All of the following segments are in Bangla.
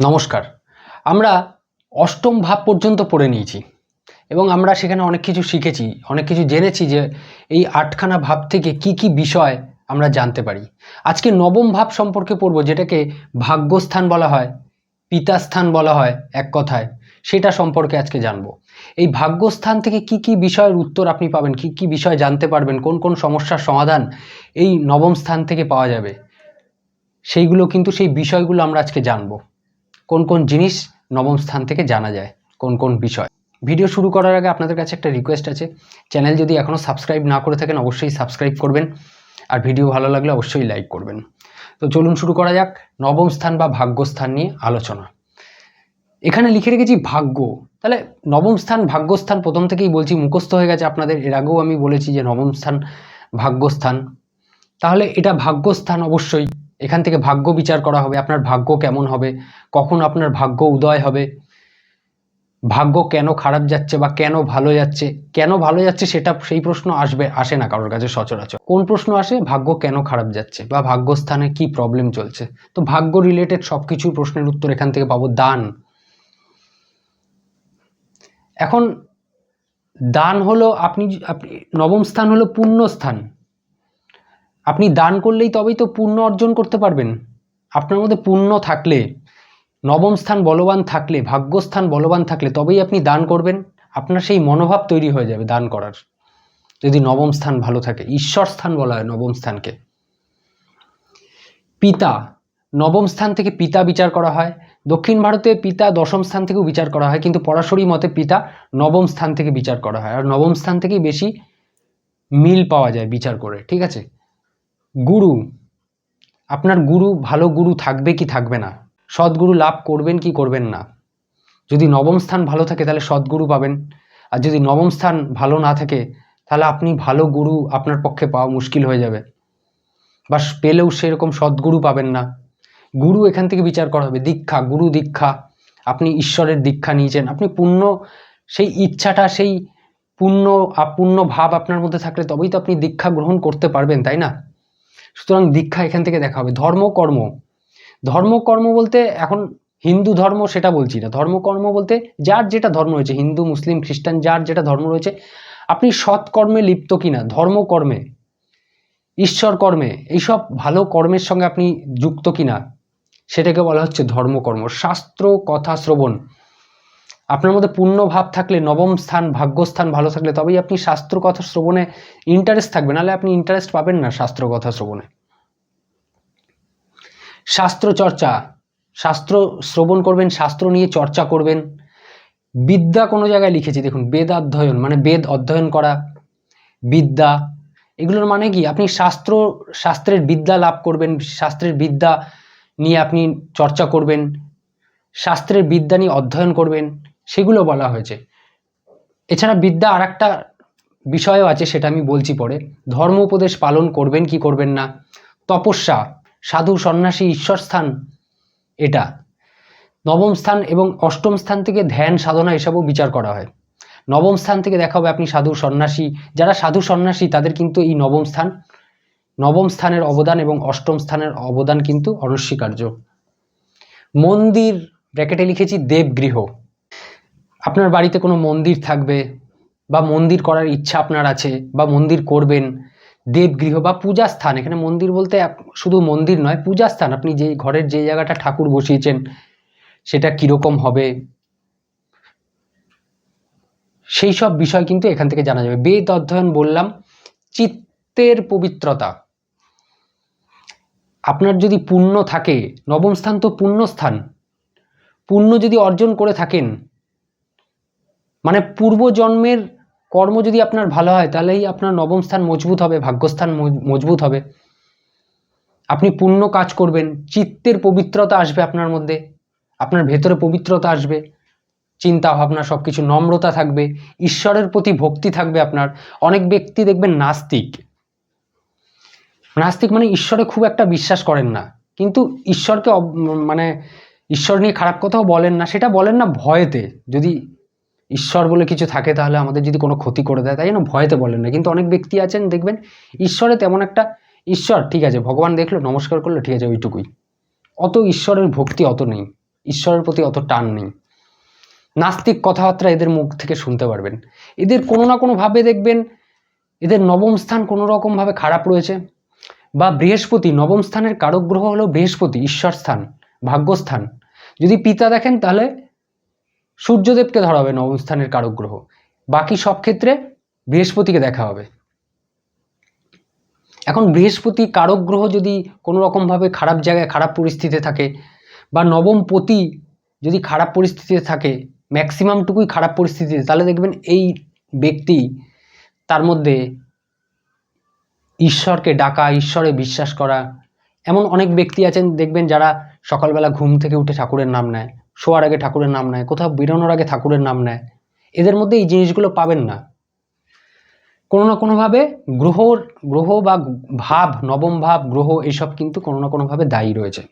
নমস্কার। আমরা অষ্টম ভাব পর্যন্ত পড়ে নিয়েছি এবং আমরা সেখানে অনেক কিছু শিখেছি, অনেক কিছু জেনেছি যে এই আটখানা ভাব থেকে কি কি বিষয় আমরা জানতে পারি। আজকে নবম ভাব সম্পর্কে পড়ব, যেটাকে ভাগ্যস্থান বলা হয়, পিতাস্থান বলা হয় এক কথায়। সেটা সম্পর্কে আজকে জানব। এই ভাগ্যস্থান থেকে কি কি বিষয়ের উত্তর আপনি পাবেন, কি কি বিষয় জানতে পারবেন, কোন কোন সমস্যার সমাধান এই নবম স্থান থেকে পাওয়া যাবে, সেইগুলো কিন্তু সেই বিষয়গুলো আমরা আজকে জানব। কোন কোন জিনিস নবম স্থান থেকে জানা যায়, কোন কোন বিষয়। ভিডিও শুরু করার আগে আপনাদের কাছে একটা রিকোয়েস্ট আছে। চ্যানেল যদি এখনও সাবস্ক্রাইব না করে থাকেন, অবশ্যই সাবস্ক্রাইব করবেন। আর ভিডিও ভালো লাগলে অবশ্যই লাইক করবেন। তো চলুন শুরু করা যাক নবম স্থান বা ভাগ্যস্থান নিয়ে আলোচনা। এখানে লিখে রেখেছি ভাগ্য। তাহলে নবম স্থান, ভাগ্যস্থান প্রথম থেকেই বলছি, মুখস্থ হয়ে গেছে আপনাদের। এর আগেও আমি বলেছি যে নবম স্থান, ভাগ্যস্থান। তাহলে এটা ভাগ্যস্থান অবশ্যই। এখান থেকে ভাগ্য বিচার করা হবে, আপনার ভাগ্য কেমন হবে, কখন আপনার ভাগ্য উদয় হবে, ভাগ্য কেন খারাপ যাচ্ছে বা কেন ভালো যাচ্ছে, কেন ভালো যাচ্ছে সেটা সেই প্রশ্ন আসবে, আসে না কারোর কাছে সচরাচর। কোন প্রশ্ন আসে? ভাগ্য কেন খারাপ যাচ্ছে বা ভাগ্যস্থানে কি প্রবলেম চলছে? তো ভাগ্য রিলেটেড সব কিছু প্রশ্নের উত্তর এখান থেকে পাবো দান। এখন, দান হলো আপনি আপনি নবম স্থান হলো পুণ্য স্থান। আপনি দান করলেই তবেই তো পুণ্য অর্জন করতে পারবেন। আপনার মধ্যে পুণ্য থাকলে, নবম স্থান বলবান থাকলে, ভাগ্যস্থান বলবান থাকলে তবেই আপনি দান করবেন। আপনার সেই মনোভাব তৈরি হয়ে যাবে দান করার। যদি নবম স্থান ভালো থাকে, ঈশ্বর স্থান বলা হয় নবম স্থানকে। পিতা, নবম স্থান থেকে পিতা বিচার করা হয়। দক্ষিণ ভারতে পিতা দশম স্থান থেকেও বিচার করা হয়, কিন্তু পরাশরী মতে পিতা নবম স্থান থেকে বিচার করা হয়। আর নবম স্থান থেকেই বেশি মিল পাওয়া যায় বিচার করে, ঠিক আছে? গুরু, আপনার গুরু, ভালো গুরু থাকবে কি থাকবে না? সদ্গুরু লাভ করবেন কি করবেন না? যদি নবম স্থান ভালো থাকে তাহলে সদ্গুরু পাবেন। আর যদি নবম স্থান ভালো না থাকে, তাহলে আপনি ভালো গুরু আপনার পক্ষে পাওয়া মুশকিল হয়ে যাবে। বা পেলেও সেরকম সদ্গুরু পাবেন না। গুরু এখান থেকে বিচার করা হবে। দীক্ষা, গুরু দীক্ষা। আপনি ঈশ্বরের দীক্ষা নিয়েছেন। আপনি পূর্ণ সেই ইচ্ছাটা, সেই পূর্ণ পূর্ণ ভাব আপনার মধ্যে থাকলে তবেই তো আপনি দীক্ষা গ্রহণ করতে পারবেন, তাই না? সুতরাং দীক্ষা এখান থেকে দেখা হবে। ধর্ম, কর্ম। ধর্মকর্ম বলতে এখন হিন্দু ধর্ম সেটা বলছি না। ধর্মকর্ম বলতে যার যেটা ধর্ম রয়েছে, হিন্দু, মুসলিম, খ্রিস্টান, যার যেটা ধর্ম রয়েছে, আপনি সৎকর্মে লিপ্ত কিনা ধর্মকর্মে ঈশ্বর কর্মে, এইসব ভালো কর্মের সঙ্গে আপনি যুক্ত কিনা, সেটাকে বলা হচ্ছে ধর্মকর্ম শাস্ত্র, কথা, শ্রবণ আপনার মধ্যে পূর্ণ ভাব থাকলে, নবম স্থান, ভাগ্যস্থান ভালো থাকলে তবেই আপনি শাস্ত্র কথা শ্রবণে ইন্টারেস্ট থাকবে। নাহলে আপনি ইন্টারেস্ট পাবেন না শাস্ত্র কথা শ্রবণে। শাস্ত্র চর্চা শাস্ত্র শ্রবণ করবেন, শাস্ত্র নিয়ে চর্চা করবেন। বিদ্যা কোনো জায়গায় লিখেছি, দেখুন, বেদ অধ্যয়ন মানে বেদ অধ্যয়ন করা, বিদ্যা, এগুলোর মানে কি? আপনি শাস্ত্র, শাস্ত্রের বিদ্যা লাভ করবেন, শাস্ত্রের বিদ্যা নিয়ে আপনি চর্চা করবেন, শাস্ত্রের বিদ্যা নিয়ে অধ্যয়ন করবেন। সেগুলো বলা হয়েছে। এছাড়া বিদ্যা আর একটা বিষয়ও আছে, সেটা আমি বলছি পরে। ধর্ম উপদেশ পালন করবেন কি করবেন না? তপস্যা, সাধু সন্ন্যাসী ঈশ্বর স্থান এটা। নবম স্থান এবং অষ্টম স্থান থেকে ধ্যান, সাধনা এসবও বিচার করা হয়। নবম স্থান থেকে দেখা হবে আপনি সাধু সন্ন্যাসী। যারা সাধু সন্ন্যাসী, তাদের কিন্তু এই নবম স্থান। নবম স্থানের অবদান এবং অষ্টম স্থানের অবদান কিন্তু অনস্বীকার্য। মন্দির ব্র্যাকেটে লিখেছি দেবগৃহ। আপনার বাড়িতে কোনো মন্দির থাকবে বা মন্দির করার ইচ্ছা আপনার আছে বা মন্দির করবেন, দেবগৃহ বা পূজা স্থান এখানে মন্দির বলতে শুধু মন্দির নয় পূজা স্থান আপনি যে ঘরের যে জায়গাটা ঠাকুর বসিয়েছেন, সেটা কীরকম হবে? সেই সব বিষয় কিন্তু এখান থেকে জানা যাবে। বেদ অধ্যয়ন বললাম, চিত্তের পবিত্রতা। আপনার যদি পুণ্য থাকে, নবম স্থান তো পুণ্য স্থান পুণ্য যদি অর্জন করে থাকেন মানে পূর্বজন্মের কর্ম যদি আপনার ভালো হয়, তাহলেই আপনার নবম স্থান মজবুত হবে, ভাগ্যস্থান মজ- মজবুত হবে। আপনি পুণ্য কাজ করবেন, চিত্তের পবিত্রতা আসবে আপনার মধ্যে, আপনার ভেতরে পবিত্রতা আসবে, চিন্তা ভাবনা সব কিছু নম্রতা থাকবে, ঈশ্বরের প্রতি ভক্তি থাকবে আপনার। অনেক ব্যক্তি দেখবেন নাস্তিক। নাস্তিক মানে ঈশ্বরে খুব একটা বিশ্বাস করেন না। কিন্তু ঈশ্বরকে মানে ঈশ্বর নিয়ে খারাপ কথাও বলেন না, সেটা বলেন না ভয়েতে। যদি ঈশ্বর বলে কিছু থাকে তাহলে আমাদের যদি কোনো ক্ষতি করে দেয়, তাই জন্য ভয়েতে বলেন না। কিন্তু অনেক ব্যক্তি আছেন, দেখবেন ঈশ্বরে তেমন একটা ঈশ্বর, ঠিক আছে, ভগবান দেখল, নমস্কার করল, ঠিক আছে, ওইটুকুই। অত ঈশ্বরের ভক্তি অত নেই, ঈশ্বরের প্রতি অত টান নেই। নাস্তিক কথাবার্তা এদের মুখ থেকে শুনতে পারবেন। এদের কোনো না কোনোভাবে দেখবেন, এদের নবম স্থান কোনো রকমভাবে খারাপ রয়েছে। বা বৃহস্পতি, নবম স্থানের কারক গ্রহ হলো বৃহস্পতি, ঈশ্বর স্থান ভাগ্যস্থান যদি পিতা দেখেন তাহলে সূর্যদেবকে ধরা হবে নবম স্থানের কারক গ্রহ বাকি সব ক্ষেত্রে বৃহস্পতিকে দেখা হবে। এখন বৃহস্পতি কারক গ্রহ যদি কোনো রকমভাবে খারাপ জায়গায় খারাপ পরিস্থিতিতে থাকে বা নবম পতি যদি খারাপ পরিস্থিতিতে থাকে ম্যাক্সিমামটুকুই খারাপ পরিস্থিতিতে, তাহলে দেখবেন এই ব্যক্তি তার মধ্যে ঈশ্বরকে ডাকা, ঈশ্বরে বিশ্বাস করা, এমন অনেক ব্যক্তি আছেন, দেখবেন যারা সকালবেলা ঘুম থেকে উঠে ঠাকুরের নাম নেয়। শোয়ার আগে ঠাকুরের নাম নেয়, কোথাও বেরোনোর আগে ঠাকুরের নাম নেয়, এদের মধ্যে এই জিনিসগুলো পাবেন না। কোনো না কোনোভাবে গ্রহর, গ্রহ বা ভাব, নবম ভাব, গ্রহ, এসব কিন্তু কোনো না কোনোভাবে দায়ী রয়েছে।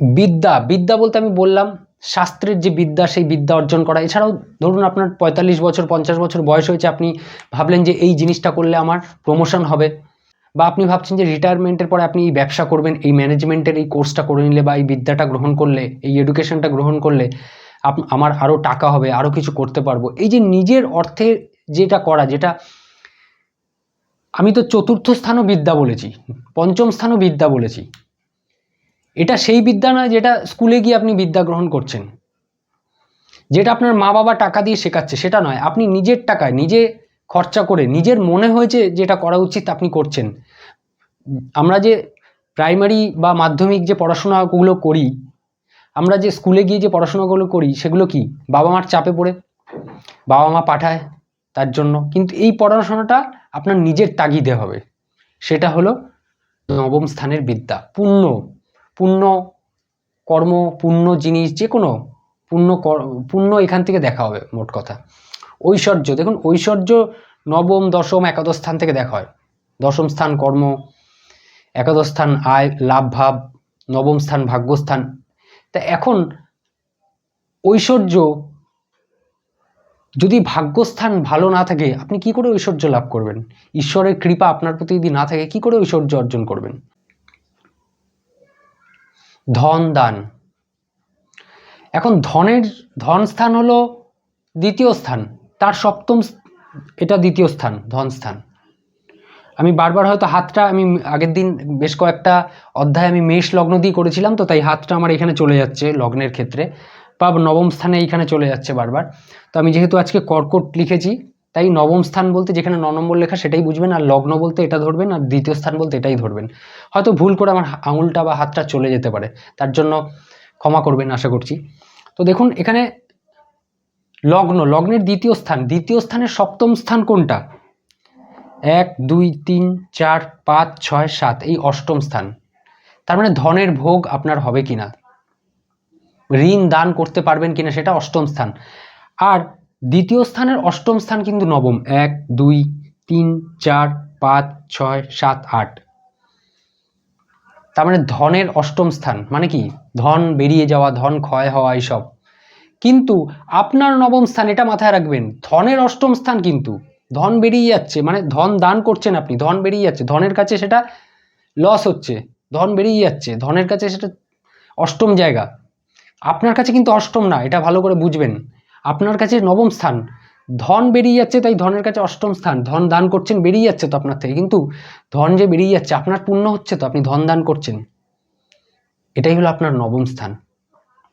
বিদ্যা বিদ্যা বলতে আমি বললাম, শাস্ত্রের যে বিদ্যা, সেই বিদ্যা অর্জন করা। এছাড়াও ধরুন আপনার পঁয়তাল্লিশ বছর, পঞ্চাশ বছর বয়স হয়েছে, আপনি ভাবলেন যে এই জিনিসটা করলে আমার প্রমোশন হবে। বা আপনি ভাবছেন যে রিটায়ারমেন্টের পরে আপনি এই ব্যবসা করবেন, এই ম্যানেজমেন্টের এই কোর্সটা করে নিলে বা এই বিদ্যাটা গ্রহণ করলে, এই এডুকেশনটা গ্রহণ করলে আমার আরও টাকা হবে আরও কিছু করতে পারব। এই যে নিজের অর্থে যেটা করা, যেটা আমি তো চতুর্থ স্থানও বিদ্যা বলেছি, পঞ্চম স্থানও বিদ্যা বলেছি। এটা সেই বিদ্যা নয় যেটা স্কুলে গিয়ে আপনি বিদ্যা গ্রহণ করছেন। যেটা আপনার মা বাবা টাকা দিয়ে শেখাচ্ছে, সেটা নয়। আপনি নিজের টাকায়, নিজে খরচা করে নিজের মনে হয়েছে যেটা করা উচিত আপনি করছেন। আমরা যে প্রাইমারি বা মাধ্যমিক যে পড়াশোনাগুলো করি, আমরা যে স্কুলে গিয়ে যে পড়াশোনাগুলো করি, সেগুলো কি? বাবা মার চাপে পড়ে, বাবা মা পাঠায় তার জন্য। কিন্তু এই পড়াশোনাটা আপনার নিজের তাগিদে হবে। সেটা হলো নবম স্থানের বিদ্যা। পুণ্য পুণ্য কর্ম, পুণ্য জিনিস যে কোনো কর- পুণ্য এখান থেকে দেখা হবে, মোট কথা। ঐশ্বর্য, দেখুন ঐশ্বর্য নবম, দশম, একাদশ স্থান থেকে দেখা হয়। দশম স্থান কর্ম, একাদশ স্থান আয়, লাভ, ভাব, নবম স্থান ভাগ্যস্থান। তা এখন ঐশ্বর্য যদি ভাগ্যস্থান ভালো না থাকে, আপনি কি করে ঐশ্বর্য লাভ করবেন? ঈশ্বরের কৃপা আপনার প্রতি যদি না থাকে, কি করে ঐশ্বর্য অর্জন করবেন? ধন, দান। এখন ধনের, ধন স্থান হলো দ্বিতীয় স্থান। তার সপ্তম এটা দ্বিতীয় স্থান, ধন স্থান। আমি বারবার হয়তো হাতটা, আমি আগের দিন বেশ কয়েকটা অধ্যায় আমি মেষ লগ্ন দিয়ে করেছিলাম, তো তাই হাতটা আমার এখানে চলে যাচ্ছে লগ্নের ক্ষেত্রে। বা নবম স্থানে এইখানে চলে যাচ্ছে বারবার। তো আমি যেহেতু আজকে কর্কট লিখেছি, তাই নবম স্থান বলতে যেখানে ন নম্বর লেখা সেটাই বুঝবেন, আর লগ্ন বলতে এটা ধরবেন, আর দ্বিতীয় স্থান বলতে এটাই ধরবেন। হয়তো ভুল করে আমার আঙুলটা বা হাতটা চলে যেতে পারে, তার জন্য ক্ষমা করবেন আশা করছি। তো দেখুন, এখানে লগ্ন, লগ্নের দ্বিতীয় স্থান। দ্বিতীয় স্থানের সপ্তম স্থান কোনটা? এক, দুই, তিন, চার, পাঁচ, ছয়, সাত, এই অষ্টম স্থান। তার মানে ধনের ভোগ আপনার হবে কিনা? ঋণ দান করতে পারবেন কিনা সেটা অষ্টম স্থান। আর দ্বিতীয় স্থানের অষ্টম স্থান কিন্তু নবম। এক, দুই, তিন, চার, পাঁচ, ছয়, সাত, আট। তার মানে ধনের অষ্টম স্থান। মানে কি? ধন বেরিয়ে যাওয়া, ধন ক্ষয় হওয়া, এইসব। কিন্তু আপনার নবম স্থান এটা মাথায় রাখবেন, ধনের অষ্টম স্থান কিন্তু, ধন বেরিয়ে যাচ্ছে মানে ধন দান করছেন আপনি, ধন বেরিয়ে যাচ্ছে, ধনের কাছে সেটা লস হচ্ছে, ধন বেরিয়ে যাচ্ছে, ধনের কাছে সেটা অষ্টম জায়গা, আপনার কাছে কিন্তু অষ্টম না, এটা ভালো করে বুঝবেন, আপনার কাছে নবম স্থান, ধন বেরিয়ে যাচ্ছে তাই ধনের কাছে অষ্টম স্থান, ধন দান করছেন বেরিয়ে যাচ্ছে তো আপনার থেকে, কিন্তু ধন যে বেরিয়ে যাচ্ছে, আপনার পুণ্য হচ্ছে তো, আপনি ধন দান করছেন, এটাই হলো আপনার নবম স্থান।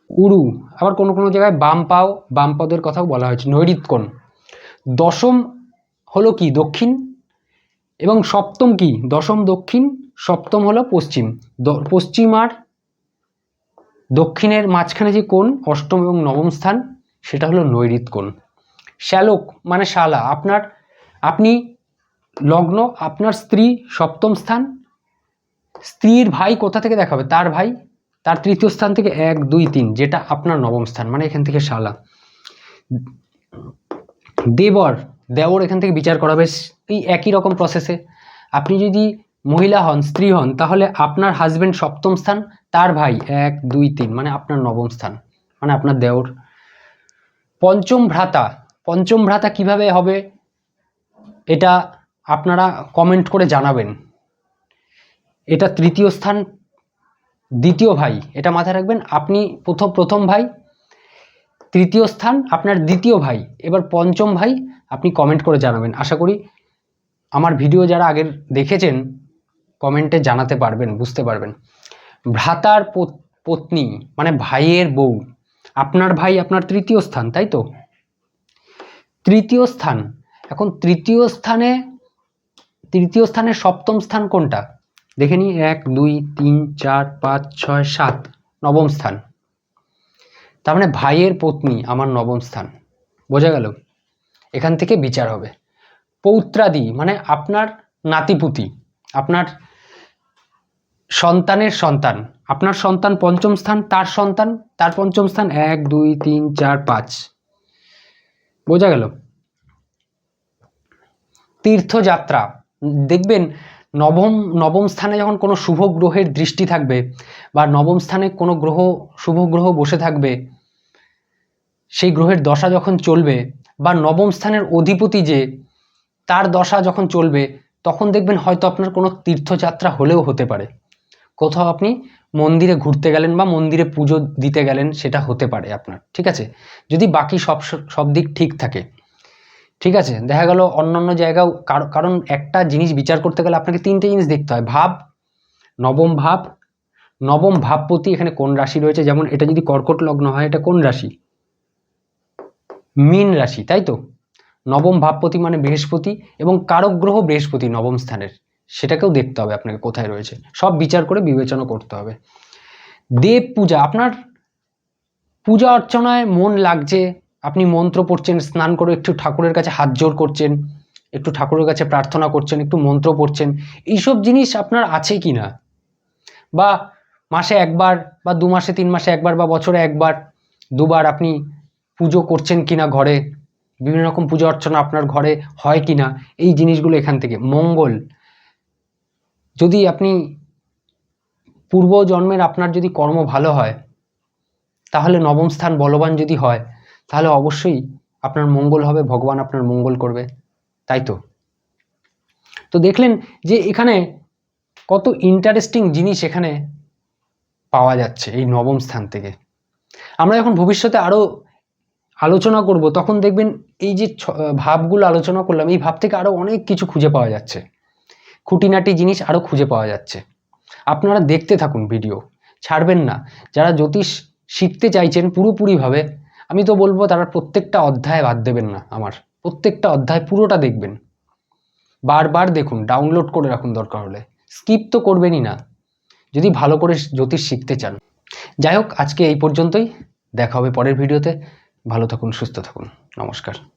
উরু, আবার কোনো কোনো জায়গায় বাম পাও, বাম পদের কথাও বলা হয়েছে নৈরিতকোণ দশম হলো কি? দক্ষিণ। এবং সপ্তম কি? দশম দক্ষিণ, সপ্তম হলো পশ্চিম। পশ্চিম আর দক্ষিণের মাঝখানে যে কোণ, অষ্টম এবং নবম স্থান, সেটা হলো নৈরিত কোণ শ্যালক মানে শালা, আপনার, আপনি লগ্ন, আপনার স্ত্রী সপ্তম স্থান, স্ত্রীর ভাই কোথা থেকে দেখাবে? তার ভাই তার তৃতীয় স্থান থেকে এক, দুই, তিন, যেটা আপনার নবম স্থান মানে এখান থেকে শালা। দেবর দেওর এখান থেকে বিচার করা বেশ এই একই রকম প্রসেসে আপনি যদি মহিলা হন, স্ত্রী হন, তাহলে আপনার হাজব্যান্ড সপ্তম স্থান, তার ভাই এক, দুই, তিন মানে আপনার নবম স্থান মানে আপনার দেওর পঞ্চম ভ্রাতা পঞ্চম ভ্রাতা কীভাবে হবে, এটা আপনারা কমেন্ট করে জানাবেন। এটা তৃতীয় স্থান দ্বিতীয় ভাই, এটা মাথায় রাখবেন, আপনি প্রথম প্রথম ভাই, তৃতীয় স্থান আপনার দ্বিতীয় ভাই, এবার পঞ্চম ভাই আপনি কমেন্ট করে জানাবেন। আশা করি আমার ভিডিও যারা আগের দেখেছেন কমেন্টে জানাতে পারবেন, বুঝতে পারবেন। ভ্রাতার পত্নী মানে ভাইয়ের বউ, আপনার ভাই আপনার তৃতীয় স্থান, তাই তো? তৃতীয় স্থান, এখন তৃতীয় স্থানে, তৃতীয় স্থানের সপ্তম স্থান কোনটা? দেখে নিই, এক, দুই, তিন, চার, পাঁচ, ছয়, সাত, নবম স্থান। তার মানে ভাইয়ের পত্নী আমার নবম স্থান। বোঝা গেল? এখান থেকে বিচার হবে। পৌত্রাদি মানে আপনার নাতিপুতি, আপনার সন্তানের সন্তান, আপনার সন্তান পঞ্চম স্থান, তার সন্তান, তার পঞ্চম স্থান, এক, দুই, তিন, চার, পাঁচ। বোঝা গেল? তীর্থযাত্রা, দেখবেন নবম নবম স্থানে যখন কোনো শুভ গ্রহের দৃষ্টি থাকবে বা নবম স্থানে কোনো গ্রহ, শুভ গ্রহ বসে থাকবে, সেই গ্রহের দশা যখন চলবে বা নবম স্থানের অধিপতি যে, তার দশা যখন চলবে, তখন দেখবেন হয়তো আপনার কোনো তীর্থযাত্রা হলেও হতে পারে। কোথাও আপনি মন্দিরে ঘুরতে গেলেন বা মন্দিরে পুজো দিতে গেলেন, সেটা হতে পারে আপনার, ঠিক আছে? যদি বাকি সব সব দিক ঠিক থাকে। ঠিক আছে? দেখা গেল অন্যান্য জায়গাও কার- কারণ একটা জিনিস বিচার করতে গেলে আপনাকে তিনটে জিনিস দেখতে হয়। ভাব, নবম ভাব, নবম ভাবপতি এখানে কোন রাশি রয়েছে? যেমন এটা যদি কর্কট লগ্ন হয়, এটা কোন রাশি? মীন রাশি, তাই তো? নবম ভাবপতি মানে বৃহস্পতি এবং কারক গ্রহ বৃহস্পতি নবম স্থানের। সেটাকেও দেখতে হবে আপনাকে কোথায় রয়েছে। সব বিচার করে বিবেচনা করতে হবে। দেব পূজা, আপনার পূজা অর্চনায় মন লাগছে আপনি মন্ত্র পড়ছেন, স্নান করে একটু ঠাকুরের কাছে হাত জোর করছেন, একটু ঠাকুরের কাছে প্রার্থনা করছেন, একটু মন্ত্র পড়ছেন, এইসব জিনিস আপনার আছে কি না? বা মাসে একবার বা দু মাসে, তিন মাসে একবার বা বছরে একবার, দুবার আপনি পুজো করছেন কি না ঘরে? বিভিন্ন রকম পুজো অর্চনা আপনার ঘরে হয় কিনা এই জিনিসগুলো এখান থেকে। মঙ্গল। যদি আপনি পূর্ব জন্মের আপনার যদি কর্ম ভালো হয়, তাহলে নবম স্থান বলবান যদি হয় তাহলে অবশ্যই আপনার মঙ্গল হবে, ভগবান আপনার মঙ্গল করবে। তাই তো? তো দেখলেন যে এখানে কত ইন্টারেস্টিং জিনিস এখানে পাওয়া যাচ্ছে এই নবম স্থান থেকে। আমরা যখন ভবিষ্যতে আরও আলোচনা করব, তখন দেখবেন এই যে ভাবগুলো আলোচনা করলাম, এই ভাব থেকে আরও অনেক কিছু খুঁজে পাওয়া যাচ্ছে। খুঁটিনাটি জিনিস আরও খুঁজে পাওয়া যাচ্ছে। আপনারা দেখতে থাকুন ভিডিও ছাড়বেন না। যারা জ্যোতিষ শিখতে চাইছেন পুরোপুরিভাবে আমি তো বলব তারা প্রত্যেকটা অধ্যায় বাদ দেবেন না আমার। প্রত্যেকটা অধ্যায় পুরোটা দেখবেন। বারবার দেখুন ডাউনলোড করে রাখুন দরকার হলে। স্কিপ তো করবেনই না। যদি ভালো করে জ্যোতিষ শিখতে চান। যাই হোক, আজকে এই পর্যন্তই। দেখা হবে পরের ভিডিওতে ভালো থাকুন, সুস্থ থাকুন। নমস্কার।